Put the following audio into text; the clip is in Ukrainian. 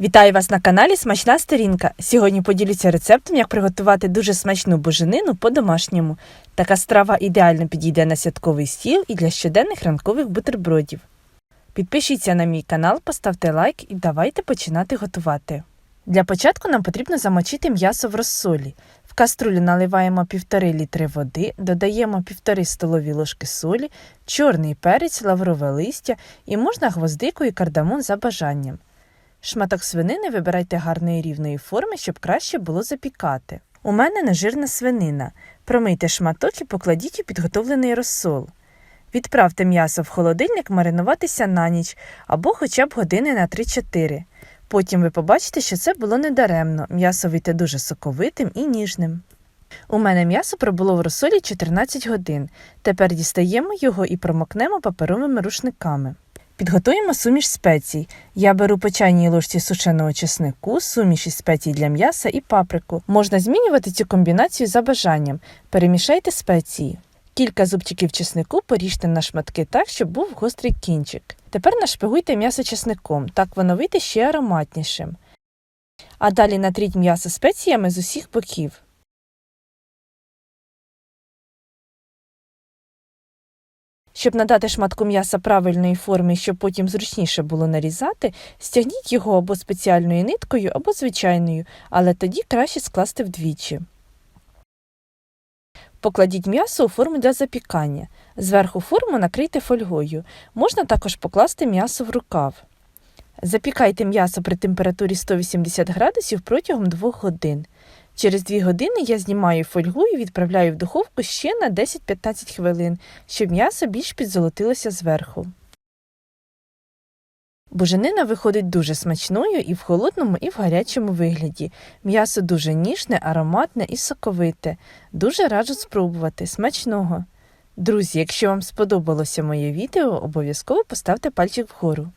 Вітаю вас на каналі Смачна Сторінка. Сьогодні поділюся рецептом, як приготувати дуже смачну буженину по-домашньому. Така страва ідеально підійде на святковий стіл і для щоденних ранкових бутербродів. Підпишіться на мій канал, поставте лайк і давайте починати готувати. Для початку нам потрібно замочити м'ясо в розсолі. В каструлю наливаємо 1,5 літри води, додаємо 1,5 столові ложки солі, чорний перець, лаврове листя і можна гвоздику і кардамон за бажанням. Шматок свинини вибирайте гарної рівної форми, щоб краще було запікати. У мене нежирна свинина. Промийте шматок і покладіть у підготовлений розсол. Відправте м'ясо в холодильник маринуватися на ніч або хоча б години на 3-4. Потім ви побачите, що це було недаремно. М'ясо вийде дуже соковитим і ніжним. У мене м'ясо пробуло в розсолі 14 годин. Тепер дістаємо його і промокнемо паперовими рушниками. Підготуємо суміш спецій. Я беру по чайній ложці сушеного чеснику, суміш із спецій для м'яса і паприку. Можна змінювати цю комбінацію за бажанням. Перемішайте спеції. Кілька зубчиків чеснику поріжте на шматки так, щоб був гострий кінчик. Тепер нашпигуйте м'ясо чесником, так воно вийде ще ароматнішим. А далі натріть м'ясо спеціями з усіх боків. Щоб надати шматку м'яса правильної форми, щоб потім зручніше було нарізати, стягніть його або спеціальною ниткою, або звичайною, але тоді краще скласти вдвічі. Покладіть м'ясо у форму для запікання. Зверху форму накрийте фольгою. Можна також покласти м'ясо в рукав. Запікайте м'ясо при температурі 180 градусів протягом 2 годин. Через 2 години я знімаю фольгу і відправляю в духовку ще на 10-15 хвилин, щоб м'ясо більш підзолотилося зверху. Буженина виходить дуже смачною і в холодному, і в гарячому вигляді. М'ясо дуже ніжне, ароматне і соковите. Дуже раджу спробувати. Смачного! Друзі, якщо вам сподобалося моє відео, обов'язково поставте пальчик вгору.